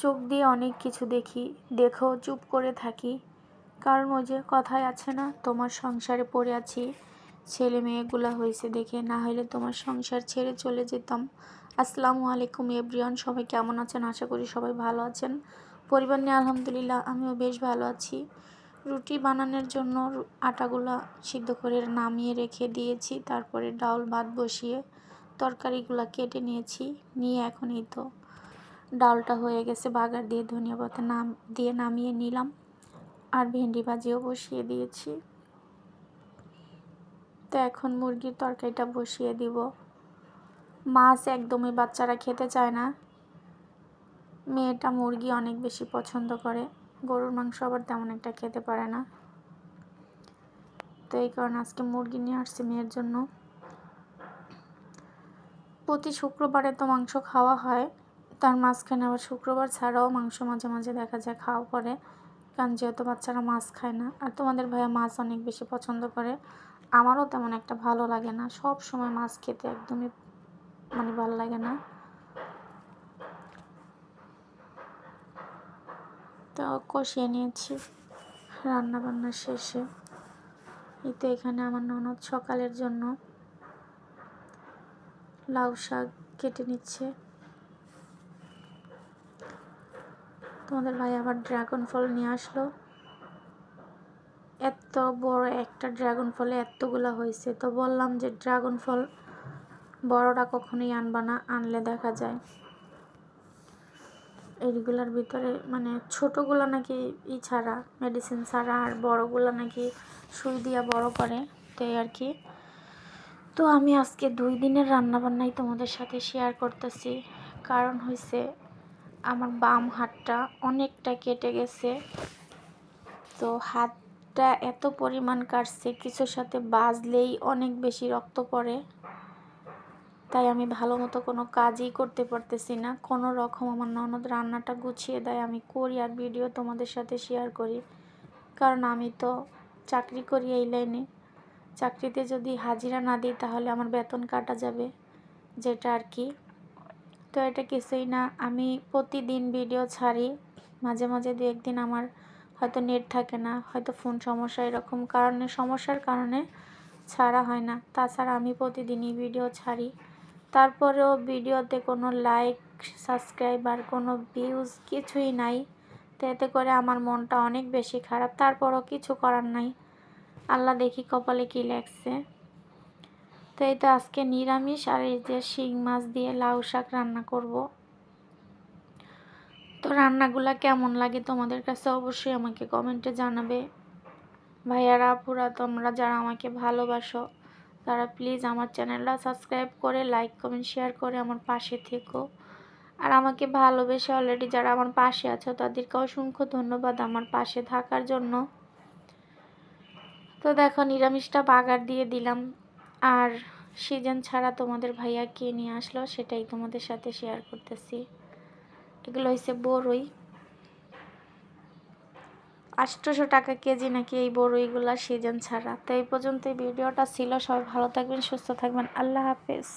চোখ দিয়ে অনেক কিছু দেখি দেখেও চুপ করে থাকি। কারণ ওই যে কথায় আছে না, তোমার সংসারে পড়ে আছি, ছেলে মেয়েগুলা হয়েছে দেখে, না হলে তোমার সংসার ছেড়ে চলে যেতাম। আসসালামু আলাইকুম এভরিওয়ান, সবাই কেমন আছেন? আশা করি সবাই ভালো আছেন। পরিবার নিয়ে আলহামদুলিল্লাহ আমিও বেশ ভালো আছি। রুটি বানানোর জন্য আটাগুলা সিদ্ধ করে নামিয়ে রেখে দিয়েছি, তারপরে ডাউল ভাত বসিয়ে তরকারিগুলো কেটে নিয়েছি, নিয়ে এখন এই তো ডালটা হয়ে গেছে, বাগার দিয়ে ধনিয়া পাতা নাম, দিয়ে নামিয়ে নিলাম। আর ভেন্ডি ভাজিও বসিয়ে দিয়েছি। তো এখন মুরগির তরকারিটা বসিয়ে দিব। মাছ একদমই বাচ্চারা খেতে চায় না। মেয়েটা মুরগি অনেক বেশি পছন্দ করে। গরুর মাংস আবার তেমন একটা খেতে পারে না। তো এই কারণে আজকে মুরগি নিয়ে আসছি মেয়ের জন্য। প্রতি শুক্রবারে তো মাংস খাওয়া হয়। তার মাঝখানে আবার শুক্রবার ছাড়াও মাংস মাঝে মাঝে দেখা যায় খাওয়া পরে কারণ যেহেতু বাচ্চারা মাছ খায় না, আর তোমাদের ভাইয়া মাছ অনেক বেশি পছন্দ করে। আমারও তেমন একটা ভালো লাগে না। সব সময় মাছ খেতে একদমই মানে ভালো লাগে না। তো কষিয়ে নিয়েছি। রান্না বান্না শেষে। এই তো এখানে আমার ননদ সকালের জন্য লাউ শাক কেটে নিচ্ছে। তোমাদের ভাই আবার ড্রাগন ফল নিয়ে আসলো। এত বড় একটা ড্রাগন ফলে এতগুলো হয়েছে। তো বললাম যে ড্রাগন ফল বড়টা কখনোই আনবা না, আনলে দেখা যায়। এইগুলার ভিতরে মানে ছোটোগুলো নাকি ই ছাড়া মেডিসিন ছাড়া, আর বড়গুলো নাকি সুই দিয়া বড় করে তো আর কি। তো আমি আজকে দুই দিনের রান্নাবান্নাই তোমাদের সাথে শেয়ার করতেছি। কারণ হয়েছে আমার বাম হাতটা অনেকটা কেটে গেছে। তো হাতটা এত পরিমাণ কাটছে, কিছুর সাথে বাজলেই অনেক বেশি রক্ত পড়ে। তাই আমি ভালো মতো কোনো কাজই করতে পারতেছি না। কোনো রকম আমার ননদ রান্নাটা গুছিয়ে দেয়, আমি করি আর ভিডিও তোমাদের সাথে শেয়ার করি। কারণ আমি তো চাকরি করি এই লাইনে। চাকরিতে যদি হাজিরা না দিই, তাহলে আমার বেতন কাটা যাবে, যেটা আর কি। তো এটা কিছুই না। আমি প্রতিদিন ভিডিও ছাড়ি। মাঝে মাঝে দু একদিন আমার হয়তো নেট থাকে না, হয়তো ফোন সমস্যা এরকম কারণে, সমস্যার কারণে ছাড়া হয় না। তাছাড়া আমি প্রতিদিনই ভিডিও ছাড়ি। তারপরেও ভিডিওতে কোনো লাইক সাবস্ক্রাইবার কোনো ভিউজ কিছুই নাই। তো এতে করে আমার মনটা অনেক বেশি খারাপ। তারপরও কিছু করার নাই। আল্লাহ দেখি কপালে কী লাগছে তো এই তো আজকে নিরামিষ আর এই যে শিং মাছ দিয়ে লাউ শাক রান্না করব। তো রান্নাগুলা কেমন লাগে তোমাদের কাছে অবশ্যই আমাকে কমেন্টে জানাবে। ভাইয়ারা, আপুরা, তোমরা যারা আমাকে ভালোবাসো, তারা প্লিজ আমার চ্যানেলটা সাবস্ক্রাইব করে লাইক, কমেন্ট, শেয়ার করে আমার পাশে থেকো। আর আমাকে ভালোবেসে অলরেডি যারা আমার পাশে আছো তাদেরকে অসংখ্য ধন্যবাদ আমার পাশে থাকার জন্য। তো দেখো, নিরামিষটা বাগার দিয়ে দিলাম। আর সিজন ছাড়া তোমাদের ভাইয়া কে নিয়ে আসলো সেটাই তোমাদের সাথে শেয়ার করতেছি। এগুলো হয়েছে বড়ই আটশোশো টাকা কেজি নাকি এই বড়ইগুলা সিজন ছাড়া। তো এই পর্যন্ত ভিডিওটা ছিল। সবাই ভালো থাকবেন, সুস্থ থাকবেন। আল্লাহ হাফেজ।